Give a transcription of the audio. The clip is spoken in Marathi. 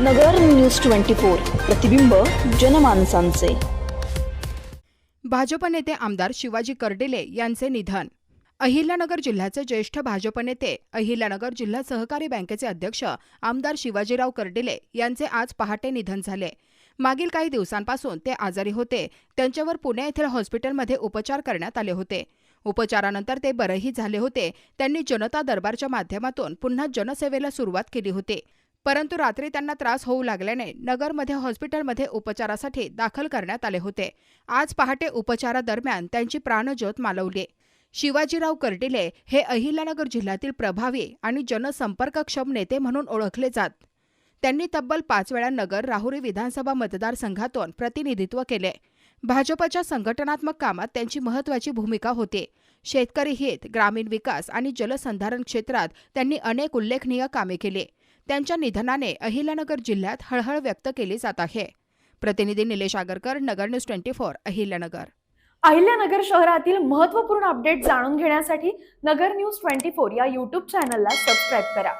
नगर न्यूज ट्वेंटी फोर प्रतिबिंब जनमानसांचे. भाजप नेते आमदार शिवाजी कर्डिले यांचे निधन. अहिल्यानगर जिल्ह्याचे ज्येष्ठ भाजप नेते अहिल्यानगर जिल्हा सहकारी बँकेचे अध्यक्ष आमदार शिवाजीराव कर्डिले यांचे आज पहाटे निधन झाले. मागील काही दिवसांपासून ते आजारी होते. त्यांच्यावर पुणे येथील हॉस्पिटलमध्ये उपचार करण्यात आले होते. उपचारानंतर ते बरेही झाले होते. त्यांनी जनता दरबारच्या माध्यमातून पुन्हा जनसेवेला सुरुवात केली होती. परंतु रात्री त्यांना त्रास होऊ लागल्याने नगरमध्ये हॉस्पिटलमध्ये उपचारासाठी दाखल करण्यात आले होते. आज पहाटे उपचारादरम्यान त्यांची प्राणज्योत मालवली शिवाजीराव कर्डिले हे अहिल्यानगर जिल्ह्यातील प्रभावी आणि जनसंपर्कक्षम नेते म्हणून ओळखले जात. त्यांनी तब्बल पाच वेळा नगर राहुरी विधानसभा मतदारसंघातून प्रतिनिधित्व केले. भाजपच्या संघटनात्मक कामात त्यांची महत्वाची भूमिका होती. शेतकरी हित ग्रामीण विकास आणि जलसंधारण क्षेत्रात त्यांनी अनेक उल्लेखनीय कामे केली. त्यांच्या निधनाने अहिल्यानगर जिल्ह्यात हळहळ व्यक्त केली जात आहे. प्रतिनिधी Nilesh Agarkar Nagar news twenty four Ahilyanagar. Ahilyanagar शहरातील महत्त्वपूर्ण अपडेट जाणून घेण्यासाठी नगर न्यूज ट्वेंटी फोर या यूट्यूब चॅनलला सबस्क्राईब करा.